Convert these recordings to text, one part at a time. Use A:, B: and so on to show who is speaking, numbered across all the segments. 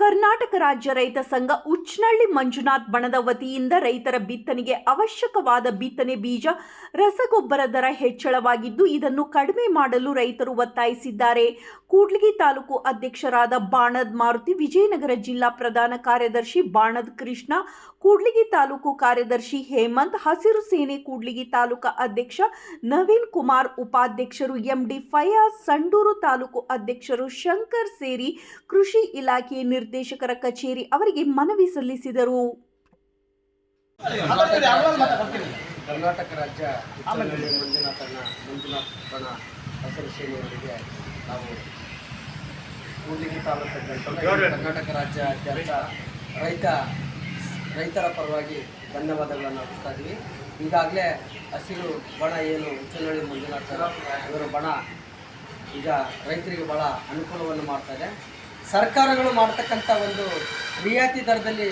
A: ಕರ್ನಾಟಕ ರಾಜ್ಯ ರೈತ ಸಂಘ ಉಚ್ನಳ್ಳಿ ಮಂಜುನಾಥ್ ಬಣದ ವತಿಯಿಂದ ರೈತರ ಬಿತ್ತನೆಗೆ ಅವಶ್ಯಕವಾದ ಬಿತ್ತನೆ ಬೀಜ, ರಸಗೊಬ್ಬರ ದರ ಹೆಚ್ಚಳವಾಗಿದ್ದು, ಇದನ್ನು ಕಡಿಮೆ ಮಾಡಲು ರೈತರು ಒತ್ತಾಯಿಸಿದ್ದಾರೆ. ಕೂಡ್ಲಿಗಿ ತಾಲೂಕು ಅಧ್ಯಕ್ಷರಾದ ಬಾಣದ್ ಮಾರುತಿ, ವಿಜಯನಗರ ಜಿಲ್ಲಾ ಪ್ರಧಾನ ಕಾರ್ಯದರ್ಶಿ ಬಾಣದ್ ಕೃಷ್ಣ, ಕೂಡ್ಲಿಗಿ ತಾಲೂಕು ಕಾರ್ಯದರ್ಶಿ ಹೇಮಂತ್, ಹಸಿರು ಸೇನೆ ಕೂಡ್ಲಿಗಿ ತಾಲೂಕು ಅಧ್ಯಕ್ಷ ನವೀನ್ ಕುಮಾರ್, ಉಪಾಧ್ಯಕ್ಷರು ಎಂಡಿ ಫಯಾಜ್, ಸಂಡೂರು ತಾಲೂಕು ಅಧ್ಯಕ್ಷರು ಶಂಕರ್ ಸೇರಿ ಕೃಷಿ ಇಲಾಖೆ ನಿರ್ದೇಶಕರ ಕಚೇರಿ ಅವರಿಗೆ ಮನವಿ ಸಲ್ಲಿಸಿದರು.
B: ಕರ್ನಾಟಕ ರಾಜ್ಯ ಉಚ್ಚನಹಳ್ಳಿ ಮಂಜುನಾಥನ ಮಂಜುನಾಥ್ ಬಣ ಹಸಿರು ಸೇನೆಯವರಿಗೆ ನಾವು ಕೂಡ್ಲಿಗಿ ತಾಲೂಕು ಕರ್ನಾಟಕ ರಾಜ್ಯ ಅಧ್ಯಕ್ಷ ರೈತ ರೈತರ ಪರವಾಗಿ ಧನ್ಯವಾದಗಳನ್ನು ಅರ್ಪಿಸ್ತಾ ಇದ್ದೀವಿ. ಈಗಾಗಲೇ ಹಸಿರು ಬಣ ಏನು ಉಚ್ಚನಹಳ್ಳಿ ಮಂಜುನಾಥ ಇವರ ಬಣ ಈಗ ರೈತರಿಗೆ ಭಾಳ ಅನುಕೂಲವನ್ನು ಮಾಡ್ತಾ ಇದೆ. ಸರ್ಕಾರಗಳು ಮಾಡ್ತಕ್ಕಂಥ ಒಂದು ರಿಯಾಯಿತಿ ದರದಲ್ಲಿ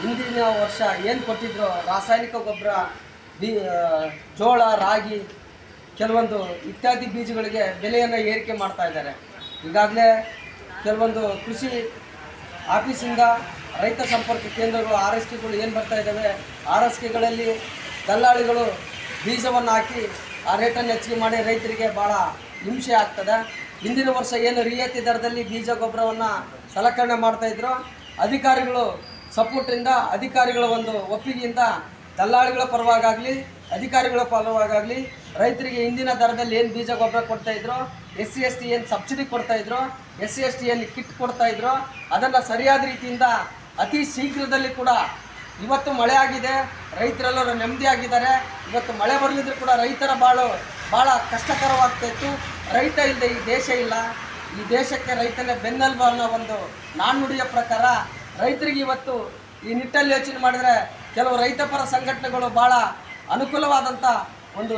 B: ಹಿಂದಿನ ವರ್ಷ ಏನು ಕೊಟ್ಟಿದ್ರು? ರಾಸಾಯನಿಕ ಗೊಬ್ಬರ, ಬೀ ಜೋಳ, ರಾಗಿ, ಕೆಲವೊಂದು ಇತ್ಯಾದಿ ಬೀಜಗಳಿಗೆ ಬೆಲೆಯನ್ನು ಏರಿಕೆ ಮಾಡ್ತಾ ಇದ್ದಾರೆ. ಈಗಾಗಲೇ ಕೆಲವೊಂದು ಕೃಷಿ ಆಫೀಸಿಂದ ರೈತ ಸಂಪರ್ಕ ಕೇಂದ್ರಗಳು, ಆರ್ ಎಸ್ ಕೆಗಳು ಏನು ಬರ್ತಾ ಇದ್ದಾವೆ? ಆರ್ ಎಸ್ ಕೆಗಳಲ್ಲಿ ದಲ್ಲಾಳಿಗಳು ಬೀಜವನ್ನು ಹಾಕಿ ಆ ರೇಟನ್ನು ಹೆಚ್ಚಿಗೆ ಮಾಡಿ ರೈತರಿಗೆ ಭಾಳ ಹಿಂಸೆ ಆಗ್ತದೆ. ಹಿಂದಿನ ವರ್ಷ ಏನು ರಿಯಾಯಿತಿ ದರದಲ್ಲಿ ಬೀಜ ಗೊಬ್ಬರವನ್ನು ಸಲಕರಣೆ ಮಾಡ್ತಾಯಿದ್ರು ಅಧಿಕಾರಿಗಳು ಸಪೋರ್ಟಿಂದ ಅಧಿಕಾರಿಗಳ ಒಂದು ಒಪ್ಪಿಗೆಯಿಂದ ದಲ್ಲಾಳಿಗಳ ಪರವಾಗಲಿ ಅಧಿಕಾರಿಗಳ ಪರವಾಗಲಿ ರೈತರಿಗೆ ಹಿಂದಿನ ದರದಲ್ಲಿ ಏನು ಬೀಜ ಗೊಬ್ಬರ ಕೊಡ್ತಾ ಇದ್ರು ಎಸ್ ಸಿ ಎಸ್ ಟಿ ಏನು ಸಬ್ಸಿಡಿ ಕೊಡ್ತಾ ಇದ್ರು ಎಸ್ ಸಿ ಎಸ್ ಟಿ ಏನು ಕಿಟ್ ಕೊಡ್ತಾ ಇದ್ರು, ಅದನ್ನು ಸರಿಯಾದ ರೀತಿಯಿಂದ ಅತಿ ಶೀಘ್ರದಲ್ಲಿ ಕೂಡ ಇವತ್ತು ಮಳೆ ಆಗಿದೆ, ರೈತರೆಲ್ಲರೂ ನೆಮ್ಮದಿ ಆಗಿದ್ದಾರೆ. ಇವತ್ತು ಮಳೆ ಬರಲಿದ್ರು ಕೂಡ ರೈತರ ಬಾಳು ಭಾಳ ಕಷ್ಟಕರವಾಗ್ತಾಯಿತ್ತು ರೈತ ಇಲ್ಲದೆ ಈ ದೇಶ ಇಲ್ಲ. ಈ ದೇಶಕ್ಕೆ ರೈತನೇ ಬೆನ್ನೆಲುಬು ಅನ್ನೋ ಒಂದು ನಾಣ್ಣುಡಿಯ ಪ್ರಕಾರ ರೈತರಿಗೆ ಇವತ್ತು ಈ ನಿಟ್ಟಲ್ಲಿ ಯೋಚನೆ ಮಾಡಿದರೆ ಕೆಲವು ರೈತಪರ ಸಂಘಟನೆಗಳು ಭಾಳ ಅನುಕೂಲವಾದಂಥ ಒಂದು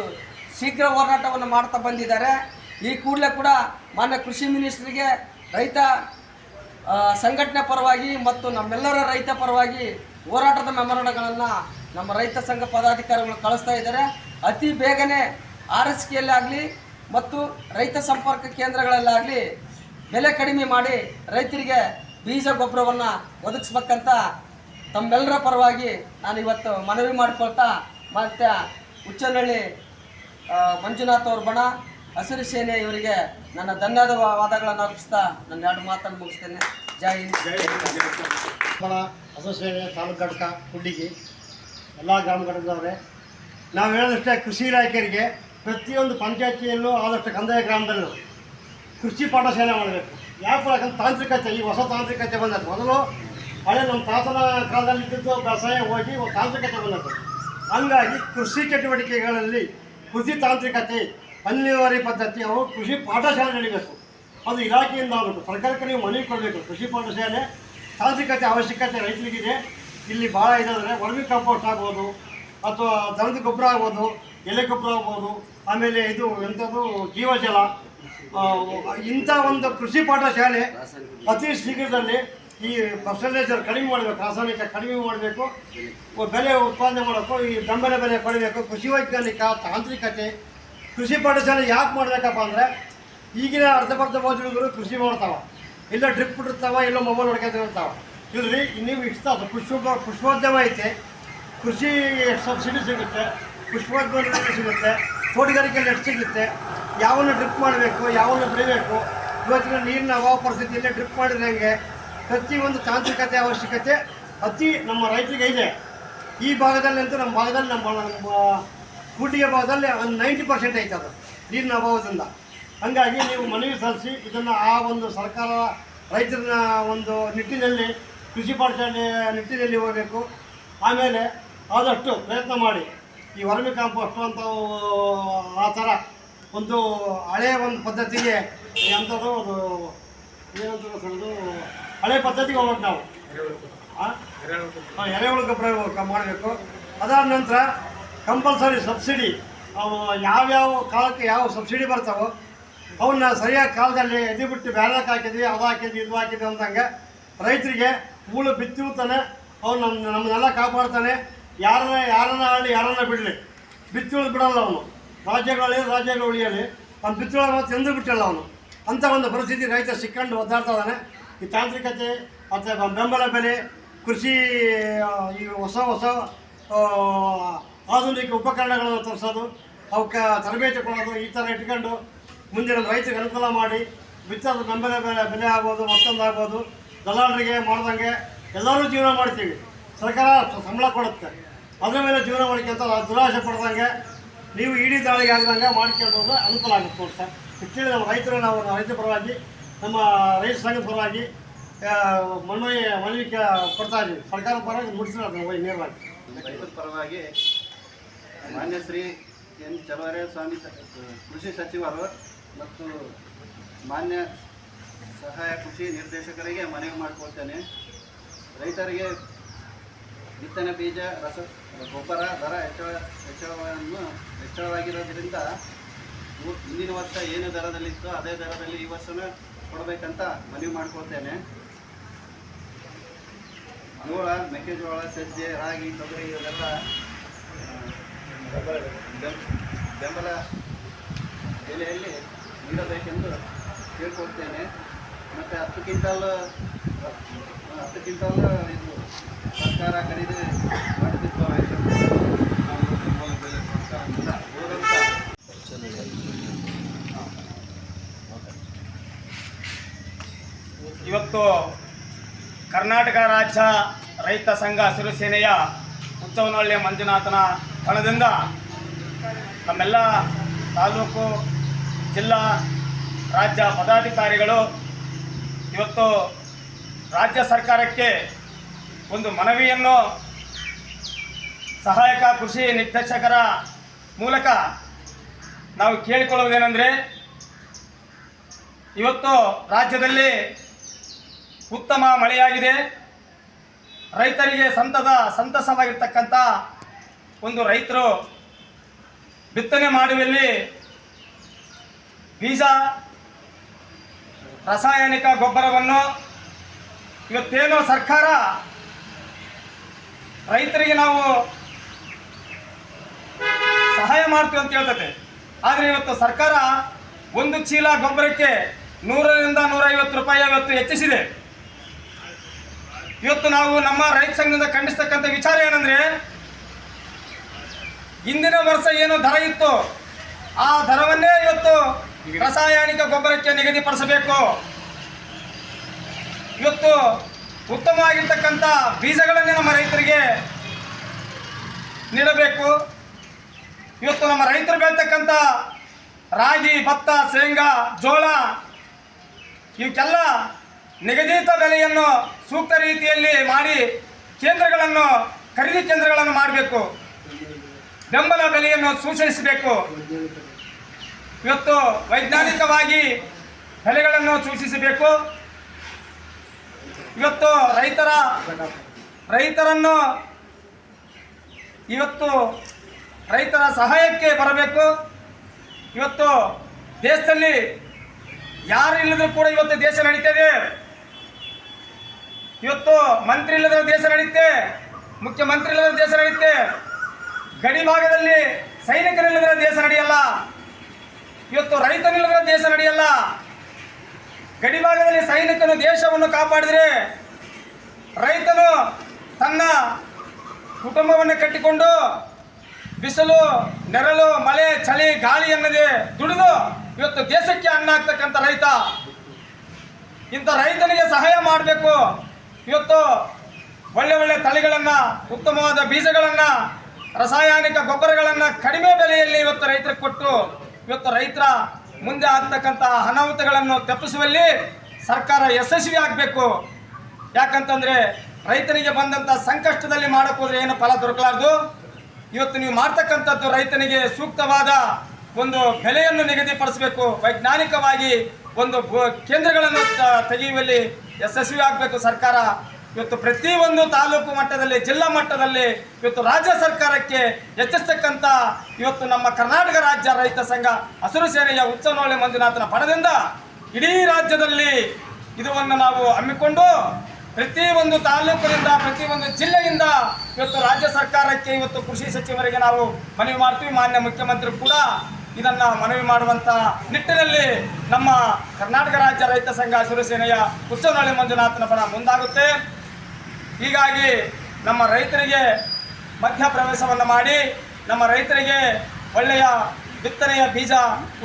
B: ಶೀಘ್ರ ಹೋರಾಟವನ್ನು ಮಾಡ್ತಾ ಬಂದಿದ್ದಾರೆ. ಈ ಕೂಡಲೇ ಕೂಡ ಮಾನ್ಯ ಕೃಷಿ ಮಿನಿಸ್ಟ್ರಿಗೆ ರೈತ ಸಂಘಟನೆ ಪರವಾಗಿ ಮತ್ತು ನಮ್ಮೆಲ್ಲರ ರೈತ ಪರವಾಗಿ ಹೋರಾಟದ ಮೆಮೊರಂಡಗಳನ್ನು ನಮ್ಮ ರೈತ ಸಂಘ ಪದಾಧಿಕಾರಿಗಳು ಕಳಿಸ್ತಾ ಇದ್ದಾರೆ. ಅತಿ ಬೇಗನೆ ಆರ್ ಎಸ್ ಕೆಯಲ್ಲಾಗಲಿ ಮತ್ತು ರೈತ ಸಂಪರ್ಕ ಕೇಂದ್ರಗಳಲ್ಲಾಗಲಿ ಬೆಲೆ ಕಡಿಮೆ ಮಾಡಿ ರೈತರಿಗೆ ಬೀಜ ಗೊಬ್ಬರವನ್ನು ಒದಗಿಸ್ಬೇಕಂತ ತಮ್ಮೆಲ್ಲರ ಪರವಾಗಿ ನಾನು ಇವತ್ತು ಮನವಿ ಮಾಡಿಕೊಳ್ತಾ ಮತ್ತು ಉಚ್ಚನಹಳ್ಳಿ ಮಂಜುನಾಥ್ ಅವ್ರ ಬಣ ಹಸಿರು ಸೇನೆ ಇವರಿಗೆ ನನ್ನ ವಾದಗಳನ್ನು ಅರ್ಪಿಸ್ತಾ ನನ್ನ ಎರಡು ಮಾತನ್ನು ಮುಗಿಸ್ತೇನೆ. ಜೈ ಹಿಂದ್. ಜೈ ಸೇನೆ
C: ಬಣ ಅಸೋಸಿಯೇಷನ್ ತಾಲೂಕು ಘಟಕ ಕುಡ್ಲಿಗಿ ಎಲ್ಲ ಗ್ರಾಮ ಘಟಕದವರೇ, ನಾವು ಹೇಳಿದಷ್ಟೇ ಕೃಷಿ ಇಲಾಖೆಯರಿಗೆ ಪ್ರತಿಯೊಂದು ಪಂಚಾಯತಿಯಲ್ಲೂ ಆದಷ್ಟು ಕಂದಾಯ ಗ್ರಾಮದಲ್ಲೂ ಕೃಷಿ ಪಾಠಶಾಲೆ ಮಾಡಬೇಕು. ಯಾಕೆ ತಾಂತ್ರಿಕತೆ, ಈ ಹೊಸ ತಾಂತ್ರಿಕತೆ ಬಂದದ್ದು? ಮೊದಲು ಹಳೆ ನಮ್ಮ ತಾತನ ಕಾಲದಲ್ಲಿ ಇದ್ದಿದ್ದು ವ್ಯವಸಾಯ ಹೋಗಿ ತಾಂತ್ರಿಕತೆ ಬಂದದ್ದು. ಹಂಗಾಗಿ ಕೃಷಿ ಚಟುವಟಿಕೆಗಳಲ್ಲಿ ಕೃಷಿ ತಾಂತ್ರಿಕತೆ ಅನಿವಾರ್ಯ ಪದ್ಧತಿ ಅವರು ಕೃಷಿ ಪಾಠಶಾಲೆ ನಡೀಬೇಕು. ಅದು ಇಲಾಖೆಯಿಂದ ಆಗಬೇಕು. ಸರ್ಕಾರಕ್ಕೆ ನೀವು ಮನವಿ ಕೊಡಬೇಕು. ಕೃಷಿ ಪಾಠಶಾಲೆ ತಾಂತ್ರಿಕತೆ ಅವಶ್ಯಕತೆ ರೈತರಿಗಿದೆ. ಇಲ್ಲಿ ಭಾಳ ಇದಾದರೆ ವರ್ಮಿ ಕಾಂಪೋಸ್ಟ್ ಆಗ್ಬೋದು, ಅಥವಾ ದನದ ಗೊಬ್ಬರ ಆಗ್ಬೋದು, ಎಲೆ ಗೊಬ್ಬರ ಆಗ್ಬೋದು, ಆಮೇಲೆ ಇದು ಎಂಥದ್ದು ಜೀವಜಲ. ಇಂಥ ಒಂದು ಕೃಷಿ ಪಾಠಶಾಲೆ ಅತಿ ಶೀಘ್ರದಲ್ಲಿ ಈ ಫರ್ಟಿಲೈಸರ್ ಕಡಿಮೆ ಮಾಡಬೇಕು. ರಾಸಾಯನಿಕ ಕಡಿಮೆ ಮಾಡಬೇಕು. ಬೆಲೆ ಉತ್ಪಾದನೆ ಮಾಡಬೇಕು. ಈ ಬೆಂಬಲ ಬೆಲೆ ಪಡಿಬೇಕು. ಕೃಷಿ ವೈಜ್ಞಾನಿಕ ತಾಂತ್ರಿಕತೆ ಕೃಷಿ ಪಾಠಶಾಲೆ ಯಾಕೆ ಮಾಡಬೇಕಪ್ಪ ಅಂದರೆ, ಈಗಿನ ಅರ್ಧಬರ್ಧ ಓದಿದ್ರು ಕೃಷಿ ಮಾಡ್ತಾವೆ. ಇಲ್ಲ ಡ್ರಿಪ್ ಇರ್ತಾವೆ ಇಲ್ಲ ಮೊಬೈಲ್ ಹೊಡ್ಕೊಂತ ಇಲ್ಲರಿ ನೀವು ಇಷ್ಟ ಪುಷ್ಪ, ಪುಷ್ಪೋದ್ಯಮ ಐತೆ. ಕೃಷಿ ಸಬ್ಸಿಡಿ ಸಿಗುತ್ತೆ ಪುಷ್ಪೋದ್ಯಮ ಸಿಗುತ್ತೆ, ತೋಟಗಾರಿಕೆಯಲ್ಲಿ ಎಷ್ಟು ಸಿಗುತ್ತೆ. ಯಾವನ್ನ ಡ್ರಿಪ್ ಮಾಡಬೇಕು, ಯಾವನ್ನ ಬೆಳಿಬೇಕು, ಇವತ್ತಿನ ನೀರಿನ ಅಭಾವ ಪರಿಸ್ಥಿತಿಯಲ್ಲಿ ಡ್ರಿಪ್ ಮಾಡಿದ್ರೆ ಹೆಂಗೆ ಪ್ರತಿಯೊಂದು ತಾಂತ್ರಿಕತೆ ಅವಶ್ಯಕತೆ ಅತಿ ನಮ್ಮ ರೈತರಿಗೆ ಇದೆ. ಈ ಭಾಗದಲ್ಲಿ ಅಂತೂ ನಮ್ಮ ಭಾಗದಲ್ಲಿ ನಮ್ಮ ನಮ್ಮ ಕೂಟಿಗೆ ಭಾಗದಲ್ಲಿ ಒಂದು ನೈಂಟಿ ಪರ್ಸೆಂಟ್ ಐತೆ ಅದು ನೀರಿನ ಅಭಾವದಿಂದ. ಹಾಗಾಗಿ ನೀವು ಮನವಿ ಸಲ್ಲಿಸಿ ಇದನ್ನು ಆ ಒಂದು ಸರ್ಕಾರ ರೈತರನ್ನ ಒಂದು ನಿಟ್ಟಿನಲ್ಲಿ ಕೃಷಿ ಪಾಠಶಾಲೆ ನಿಟ್ಟಿನಲ್ಲಿ ಹೋಗಬೇಕು. ಆಮೇಲೆ ಆದಷ್ಟು ಪ್ರಯತ್ನ ಮಾಡಿ ಈ ವರ್ಮಿ ಕಾಂಪೋಸ್ಟು ಅಂತ ಆ ಥರ ಒಂದು ಹಳೆಯ ಒಂದು ಪದ್ಧತಿಗೆ ಎಂಥದ್ದು ಅದು ಏನಂತಾರೆ ಸರ್ ಹಳೆ ಪದ್ಧತಿಗೆ ಹೋಗ್ಬೇಕು ನಾವು? ಆ, ಎರೆಹುಳು ಗೊಬ್ಬರ ಮಾಡಬೇಕು. ಅದಾದ ನಂತರ ಕಂಪಲ್ಸರಿ ಸಬ್ಸಿಡಿ, ಅವು ಯಾವ್ಯಾವ ಕಾಲಕ್ಕೆ ಯಾವ ಸಬ್ಸಿಡಿ ಬರ್ತಾವೋ ಅವನ್ನ ಸರಿಯಾದ ಕಾಲದಲ್ಲಿ ಎದೆ ಬಿಟ್ಟು ಬ್ಯಾರಕ್ ಹಾಕಿದ್ವಿ, ಅದು ಹಾಕಿದ್ವಿ, ಇದು ಹಾಕಿದ್ವಿ ಅಂದಂಗೆ ರೈತರಿಗೆ ಮೂಳು ಬಿತ್ತಿರ್ತಾನೆ ಅವ್ನು ನಮ್ಮ ನಮ್ಮನ್ನೆಲ್ಲ ಕಾಪಾಡ್ತಾನೆ. ಯಾರನ್ನ ಯಾರನ್ನ ಆಡಲಿ ಯಾರನ್ನ ಬಿಡಲಿ. ಬಿತ್ತುಳು ಬಿಡಲ್ಲ ಅವನು. ರಾಜ್ಯಗಳಲ್ಲಿ, ರಾಜ್ಯಗಳು ಉಳಿಯಲಿ ಅವ್ನು ಬಿತ್ತಿಳ ಮಾತು ಎಂದೂ ಬಿಟ್ಟಿಲ್ಲ ಅವನು. ಅಂತ ಒಂದು ಪರಿಸ್ಥಿತಿ ರೈತ ಸಿಕ್ಕಂಡು ಒದ್ದಾಡ್ತಾ ಇದ್ದಾನೆ ಈ ತಾಂತ್ರಿಕತೆ, ಮತ್ತು ಬೆಂಬಲ ಬೆಲೆ, ಕೃಷಿ ಈ ಹೊಸ ಹೊಸ ಆಧುನಿಕ ಉಪಕರಣಗಳನ್ನು ತರಿಸೋದು, ಅವಕ್ಕೆ ತರಬೇತಿ ಕೊಡೋದು, ಈ ಥರ ಇಟ್ಕೊಂಡು ಮುಂದಿನ ರೈತರಿಗೆ ಅನುಕೂಲ ಮಾಡಿ ಬಿತ್ತದ ಬೆಂಬಲ ಬೆಲೆ ಬೆಲೆ ಆಗ್ಬೋದು, ಮತ್ತೊಂದು ಆಗ್ಬೋದು ದಲ್ಲಾಳರಿಗೆ ಮಾಡ್ದಂಗೆ ಎಲ್ಲರೂ ಜೀವನ ಮಾಡ್ತೀವಿ. ಸರ್ಕಾರ ಸಂಬಳ ಕೊಡುತ್ತೆ. ಅದರ ಮೇಲೆ ಜೀವನ ಮಾಡ್ಕೊಂತ ದುರಾಸೆ ಪಡ್ದಂಗೆ, ನೀವು ಇಡೀ ದಾಳಿಗೆ ಆಗದಂಗೆ ಮಾಡ್ಕೊಂಡು ಅನುಕೂಲ ಆಗುತ್ತೆ ಅಂತ. ಇಷ್ಟೇ ನಮ್ಮ ರೈತರು, ನಾವು ರೈತ ಪರವಾಗಿ, ನಮ್ಮ ರೈತ ಸಂಘದ ಪರವಾಗಿ ಮನವಿ ಮನವಿ ಕೊಡ್ತಾ ಇದ್ದೀವಿ ಸರ್ಕಾರದ ಪರವಾಗಿ ಮುಡಿಸಿರೋದು ನೇರವಾಗಿ.
D: ರೈತರ ಪರವಾಗಿ ಮಾನ್ಯ ಶ್ರೀ ಎನ್ ಚಲವರೆ ಸ್ವಾಮಿ ಕೃಷಿ ಸಚಿವರು ಮತ್ತು ಮಾನ್ಯ ಸಹಾಯ ಕೃಷಿ ನಿರ್ದೇಶಕರಿಗೆ ಮನವಿ ಮಾಡಿಕೊಳ್ತೇನೆ. ರೈತರಿಗೆ ಬಿತ್ತನೆ ಬೀಜ, ರಸ, ಗೊಬ್ಬರ, ದರ ಹೆಚ್ಚಳ, ಹೆಚ್ಚಳವನ್ನು ಹೆಚ್ಚಳವಾಗಿರೋದ್ರಿಂದ ಹಿಂದಿನ ವರ್ಷ ಏನು ದರದಲ್ಲಿತ್ತು ಅದೇ ದರದಲ್ಲಿ ಈ ವರ್ಷವೇ ಕೊಡಬೇಕಂತ ಮನವಿ ಮಾಡ್ಕೊಳ್ತೇನೆ. ಜೋಳ, ಮೆಕ್ಕೆಜೋಳ, ಸಜ್ಜೆ, ರಾಗಿ, ತೊಗರಿ ಇವೆಲ್ಲ ಬೆಂಬಲ ಬೆಲೆಯಲ್ಲಿ ನೀಡಬೇಕೆಂದು ಕೇಳ್ಕೊಡ್ತೇನೆ ಮತ್ತು ಹತ್ತು ಕ್ವಿಂಟಲ್ ಹತ್ತು ಕ್ವಿಂಟಲ್ ಇದು ಸರ್ಕಾರ ಖರೀದಿ ಮಾಡಬೇಕು
E: ಇವತ್ತು ಕರ್ನಾಟಕ ರಾಜ್ಯ ರೈತ ಸಂಘ ಹಸಿರು ಸೇನೆಯ ಉತ್ಸವನಹಳ್ಳಿ ಮಂಜುನಾಥನ ಬಣದಿಂದ ನಮ್ಮೆಲ್ಲ ತಾಲೂಕು, ಜಿಲ್ಲಾ, ರಾಜ್ಯ ಪದಾಧಿಕಾರಿಗಳು ಇವತ್ತು ರಾಜ್ಯ ಸರ್ಕಾರಕ್ಕೆ ಒಂದು ಮನವಿಯನ್ನು ಸಹಾಯಕ ಕೃಷಿ ನಿರ್ದೇಶಕರ ಮೂಲಕ ನಾವು ಕೇಳಿಕೊಳ್ಳುವುದೇನೆಂದರೆ, ಇವತ್ತು ರಾಜ್ಯದಲ್ಲಿ ಉತ್ತಮ ಮಳೆಯಾಗಿದೆ. ರೈತರಿಗೆ ಸಂತದ, ಸಂತಸವಾಗಿರ್ತಕ್ಕಂಥ ಒಂದು ರೈತರು ಬಿತ್ತನೆ ಮಾಡುವಲ್ಲಿ ಬೀಜ, ರಾಸಾಯನಿಕ ಗೊಬ್ಬರವನ್ನು ಇವತ್ತೇನು ಸರ್ಕಾರ ರೈತರಿಗೆ ನಾವು ಸಹಾಯ ಮಾಡ್ತೀವಿ ಅಂತ ಹೇಳ್ತತೆ ಆದರೆ ಇವತ್ತು ಸರ್ಕಾರ ಒಂದು ಚೀಲ ಗೊಬ್ಬರಕ್ಕೆ ನೂರರಿಂದ ನೂರೈವತ್ತು ರೂಪಾಯಿ ಇವತ್ತು ಹೆಚ್ಚಿಸಿದೆ. ಇವತ್ತು ನಾವು ನಮ್ಮ ರೈತ ಸಂಘದಿಂದ ಖಂಡಿಸ್ತಕ್ಕಂಥ ವಿಚಾರ ಏನಂದ್ರೆ ಹಿಂದಿನ ವರ್ಷ ಏನು ದರ ಇತ್ತು. ಆ ದರವನ್ನೇ ಇವತ್ತು ರಾಸಾಯನಿಕ ಗೊಬ್ಬರಕ್ಕೆ ನಿಗದಿಪಡಿಸಬೇಕು. ಇವತ್ತು ಉತ್ತಮವಾಗಿರ್ತಕ್ಕಂಥ ಬೀಜಗಳನ್ನೇ ನಮ್ಮ ರೈತರಿಗೆ ನೀಡಬೇಕು. ಇವತ್ತು ನಮ್ಮ ರೈತರು ಬೆಳ್ತಕ್ಕಂಥ ರಾಗಿ, ಭತ್ತ, ಶೇಂಗಾ, ಜೋಳ ಇವಕ್ಕೆಲ್ಲ ನಿಗದಿತ ಬೆಲೆಯನ್ನು ಸೂಕ್ತ ರೀತಿಯಲ್ಲಿ ಮಾಡಿ ಕೇಂದ್ರಗಳನ್ನು ಖರೀದಿ ಕೇಂದ್ರಗಳನ್ನು ಮಾಡಬೇಕು. ಬೆಂಬಲ ಬೆಲೆಯನ್ನು ಸೂಚಿಸಬೇಕು ಇವತ್ತು ವೈಜ್ಞಾನಿಕವಾಗಿ ಬೆಲೆಗಳನ್ನು ಸೂಚಿಸಬೇಕು. ಇವತ್ತು ರೈತರ, ರೈತರನ್ನು ಇವತ್ತು ರೈತರ ಸಹಾಯಕ್ಕೆ ಬರಬೇಕು. ಇವತ್ತು ದೇಶದಲ್ಲಿ ಯಾರು ಇಲ್ಲದ್ರೂ ಕೂಡ ಇವತ್ತು ದೇಶ ನಡೀತದೆ. ಇವತ್ತು ಮಂತ್ರಿ ಇಲ್ಲದ ದೇಶ ನಡೀತೆ, ಮುಖ್ಯಮಂತ್ರಿ ಇಲ್ಲದ ದೇಶ ನಡೆಯುತ್ತೆ ಗಡಿ ಭಾಗದಲ್ಲಿ ದೇಶ ನಡೆಯಲ್ಲ. ಇವತ್ತು ರೈತನಿಲ್ಲದ ದೇಶ ನಡೆಯಲ್ಲ. ಗಡಿ ಭಾಗದಲ್ಲಿ ಸೈನಿಕನು ದೇಶವನ್ನು ಕಾಪಾಡಿದರೆ ರೈತನು ತನ್ನ ಕುಟುಂಬವನ್ನು ಕಟ್ಟಿಕೊಂಡು ಬಿಸಿಲು, ನೆರಳು, ಮಳೆ, ಚಳಿ, ಗಾಳಿ ಎನ್ನದೆ ದುಡಿದು ಇವತ್ತು ದೇಶಕ್ಕೆ ಅನ್ನ ಆಗ್ತಕ್ಕಂಥ ರೈತ. ಇಂಥ ರೈತನಿಗೆ ಸಹಾಯ ಮಾಡಬೇಕು. ಇವತ್ತು ಒಳ್ಳೆ ಒಳ್ಳೆ ತಳಿಗಳನ್ನು, ಉತ್ತಮವಾದ ಬೀಜಗಳನ್ನು ರಾಸಾಯನಿಕ ಗೊಬ್ಬರಗಳನ್ನು ಕಡಿಮೆ ಬೆಲೆಯಲ್ಲಿ ಇವತ್ತು ರೈತರಿಗೆ ಕೊಟ್ಟು ಇವತ್ತು ರೈತರ ಮುಂದೆ ಆಗ್ತಕ್ಕಂಥ ಅನಾಹುತಗಳನ್ನು ತಪ್ಪಿಸುವಲ್ಲಿ ಸರ್ಕಾರ ಯಶಸ್ವಿ ಆಗಬೇಕು. ಯಾಕಂತಂದ್ರೆ ರೈತನಿಗೆ ಬಂದಂಥ ಸಂಕಷ್ಟದಲ್ಲಿ ಮಾಡಕೋದ್ರೆ ಏನು ಫಲ ದೊರಕಲಾರ್ದು? ಇವತ್ತು ನೀವು ಮಾಡ್ತಕ್ಕಂಥದ್ದು ರೈತನಿಗೆ ಸೂಕ್ತವಾದ ಒಂದು ಬೆಲೆಯನ್ನು ನಿಗದಿಪಡಿಸಬೇಕು. ವೈಜ್ಞಾನಿಕವಾಗಿ ಒಂದು ಕೇಂದ್ರಗಳನ್ನು ತೆಗೆಯುವಲ್ಲಿ ಯಶಸ್ವಿ ಆಗಬೇಕು ಸರ್ಕಾರ. ಇವತ್ತು ಪ್ರತಿಯೊಂದು ತಾಲೂಕು ಮಟ್ಟದಲ್ಲಿ, ಜಿಲ್ಲಾ ಮಟ್ಟದಲ್ಲಿ ಇವತ್ತು ರಾಜ್ಯ ಸರ್ಕಾರಕ್ಕೆ ಹೆಚ್ಚಿಸ್ತಕ್ಕಂಥ ಇವತ್ತು ನಮ್ಮ ಕರ್ನಾಟಕ ರಾಜ್ಯ ರೈತ ಸಂಘ ಹಸಿರು ಸೇನೆಯ ಉತ್ಸವನಹಳ್ಳಿ ಮಂಜುನಾಥನ ಪಡದಿಂದ ಇಡೀ ರಾಜ್ಯದಲ್ಲಿ ಇದನ್ನು ನಾವು ಹಮ್ಮಿಕೊಂಡು ಪ್ರತಿಯೊಂದು ತಾಲೂಕಿನಿಂದ, ಪ್ರತಿಯೊಂದು ಜಿಲ್ಲೆಯಿಂದ ಇವತ್ತು ರಾಜ್ಯ ಸರ್ಕಾರಕ್ಕೆ ಇವತ್ತು ಕೃಷಿ ಸಚಿವರಿಗೆ ನಾವು ಮನವಿ ಮಾಡ್ತೀವಿ. ಮಾನ್ಯ ಮುಖ್ಯಮಂತ್ರಿ ಕೂಡ ಇದನ್ನ ಮನವಿ ಮಾಡುವಂತ ನಿಟ್ಟಿನಲ್ಲಿ ನಮ್ಮ ಕರ್ನಾಟಕ ರಾಜ್ಯ ರೈತ ಸಂಘ ಶಿವಸೇನೆಯ ಹುಚ್ಚನಹಳ್ಳಿ ಮಂಜುನಾಥನ ಬಣ ಮುಂದಾಗುತ್ತೆ. ಹೀಗಾಗಿ ನಮ್ಮ ರೈತರಿಗೆ ಮಧ್ಯಪ್ರವೇಶವನ್ನು ಮಾಡಿ ನಮ್ಮ ರೈತರಿಗೆ ಒಳ್ಳೆಯ ಬಿತ್ತನೆಯ ಬೀಜ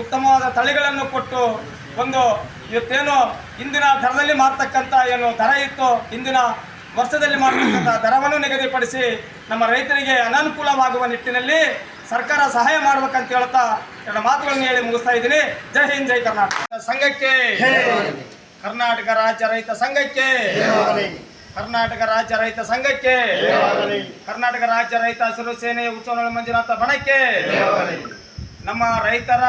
E: ಉತ್ತಮವಾದ ತಳಿಗಳನ್ನು ಕೊಟ್ಟು ಒಂದು ಇವತ್ತೇನು ಇಂದಿನ ದರದಲ್ಲಿ ಮಾರ್ತಕ್ಕಂಥ ಏನು ದರ ಇತ್ತು ಇಂದಿನ ವರ್ಷದಲ್ಲಿ ಮಾಡತಕ್ಕಂಥ ದರವನ್ನು ನಿಗದಿಪಡಿಸಿ ನಮ್ಮ ರೈತರಿಗೆ ಅನನುಕೂಲವಾಗುವ ನಿಟ್ಟಿನಲ್ಲಿ ಸರ್ಕಾರ ಸಹಾಯ ಮಾಡ್ಬೇಕಂತ ಹೇಳ್ತಾ ಎರಡು ಮಾತುಗಳನ್ನು ಹೇಳಿ ಮುಗಿಸ್ತಾ ಇದ್ದೀನಿ. ಜೈ ಹಿಂದ್ ಜೈ ಕರ್ನಾಟಕ. ಸಂಘಕ್ಕೆ. ಕರ್ನಾಟಕ ರಾಜ್ಯ ರೈತ ಸಂಘಕ್ಕೆ. ಕರ್ನಾಟಕ ರಾಜ್ಯ ರೈತ ಸಂಘಕ್ಕೆ ಕರ್ನಾಟಕ ರಾಜ್ಯ ರೈತ ಹಸಿರು ಸೇನೆ ಉತ್ಸವಗಳ ಮಂಜುನಾಥ ಬಣಕ್ಕೆ ನಮ್ಮ ರೈತರ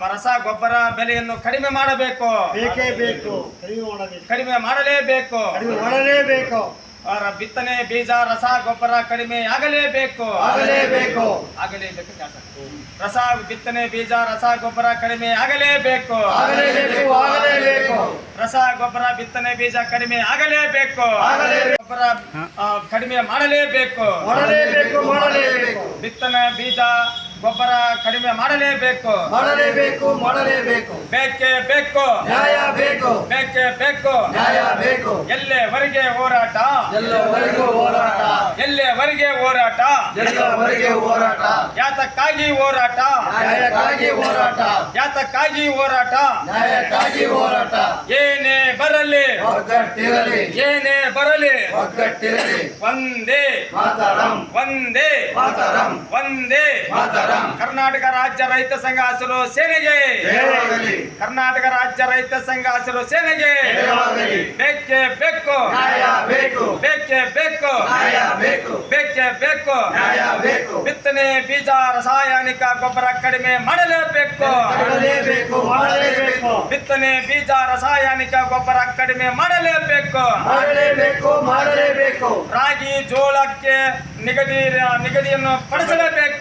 E: ಬರಸ ರಸ ಗೊಬ್ಬರ ಬೆಲೆಯನ್ನು ಕಡಿಮೆ ಮಾಡಬೇಕು.
C: ಬೇಕೇ ಬೇಕು. ಕಡಿಮೆ ಮಾಡಬೇಕು.
E: ಕಡಿಮೆ ಮಾಡಲೇಬೇಕು.
C: ಕಡಿಮೆ ಮಾಡಲೇಬೇಕು.
E: ಅವರ ಬಿತ್ತನೆ ಬೀಜ ರಸ ಗೊಬ್ಬರ ಕಡಿಮೆ ಆಗಲೇಬೇಕು.
C: ಆಗಲೇಬೇಕು.
E: ಆಗಲೇಬೇಕು. ರಸ ಬಿತ್ತನೆ ಬೀಜ ರಸ ಗೊಬ್ಬರ ಕಡಿಮೆ ಆಗಲೇಬೇಕು.
C: ಆಗಲೇಬೇಕು ಆಗಲೇಬೇಕು.
E: ರಸ ಗೊಬ್ಬರ ಬಿತ್ತನೆ ಬೀಜ ಕಡಿಮೆ ಆಗಲೇಬೇಕು. ಗೊಬ್ಬರ ಕಡಿಮೆ ಮಾಡಲೇಬೇಕು.
C: ಮಾಡಲೇಬೇಕು ಮಾಡಲೇಬೇಕು.
E: ಬಿತ್ತನೆ ಬೀಜ ಗೊಬ್ಬರ ಕಡಿಮೆ ಮಾಡಲೇಬೇಕು.
C: ಮಾಡಲೇಬೇಕು ಮಾಡಲೇಬೇಕು.
E: ಬೇಕೇ ಬೇಕು.
C: ನ್ಯಾಯ ಬೇಕು.
E: ಬೇಕೇ ಬೇಕು.
C: ನ್ಯಾಯ ಬೇಕು.
E: ಎಲ್ಲೆವರೆಗೆ ಹೋರಾಟ?
C: ಎಲ್ಲವರೆಗೂ ಹೋರಾಟ?
E: ಎಲ್ಲೆವರೆಗೆ ಹೋರಾಟ?
C: ಎಲ್ಲವರೆಗೆ ಹೋರಾಟ?
E: ಯಾತಕ್ಕಾಗಿ ಹೋರಾಟ?
C: ನ್ಯಾಯಕ್ಕಾಗಿ ಹೋರಾಟ.
E: ಯಾತಕ್ಕಾಗಿ ಹೋರಾಟ?
C: ನ್ಯಾಯಕ್ಕಾಗಿ ಹೋರಾಟ.
E: ಏನೇ ಬರಲಿ.
C: ಒಗ್ಗಟ್ಟಿರಲಿ.
E: ಏನೇ ಬರಲಿ.
C: ಒಗ್ಗಟ್ಟಿರಲಿ.
E: ಒಂದೇ.
C: ಮಾತರಂ.
E: ಒಂದೇ.
C: ಮಾತರಂ.
E: ಒಂದೇ.
C: ಮಾತರಂ.
E: ಕರ್ನಾಟಕ. ರಾಜ್ಯ ರೈತ ಸಂಘ ಹಸಿರು ಸೇನೆಗೆ ಕರ್ನಾಟಕ ರಾಜ್ಯ ರೈತ ಸಂಘ ಹಸಿರು ಸೇನೆಗೆ
C: ಜಯವಾಗಲಿ.
E: ಬೇಕೇ ಬೇಕು.
C: ಬೇಕು.
E: ಬೇಕೇ ಬೇಕು. ಬಿತ್ತನೆ ಬೀಜ ರಾಸಾಯನಿಕ ಗೊಬ್ಬರ ಕಡಿಮೆ
C: ಮಾಡಲೇಬೇಕು.
E: ಬಿತ್ತನೆ ಬೀಜ ರಾಸಾಯನಿಕ ಗೊಬ್ಬರ ಕಡಿಮೆ ಮಾಡಲೇಬೇಕು.
C: ಮಾಡಲೇಬೇಕು. ಮಾಡಲೇಬೇಕು.
E: ರಾಗಿ ಜೋಳಕ್ಕೆ ನಿಗದಿ ನಿಗದಿಯನ್ನು ಪಡಿಸಲೇಬೇಕು.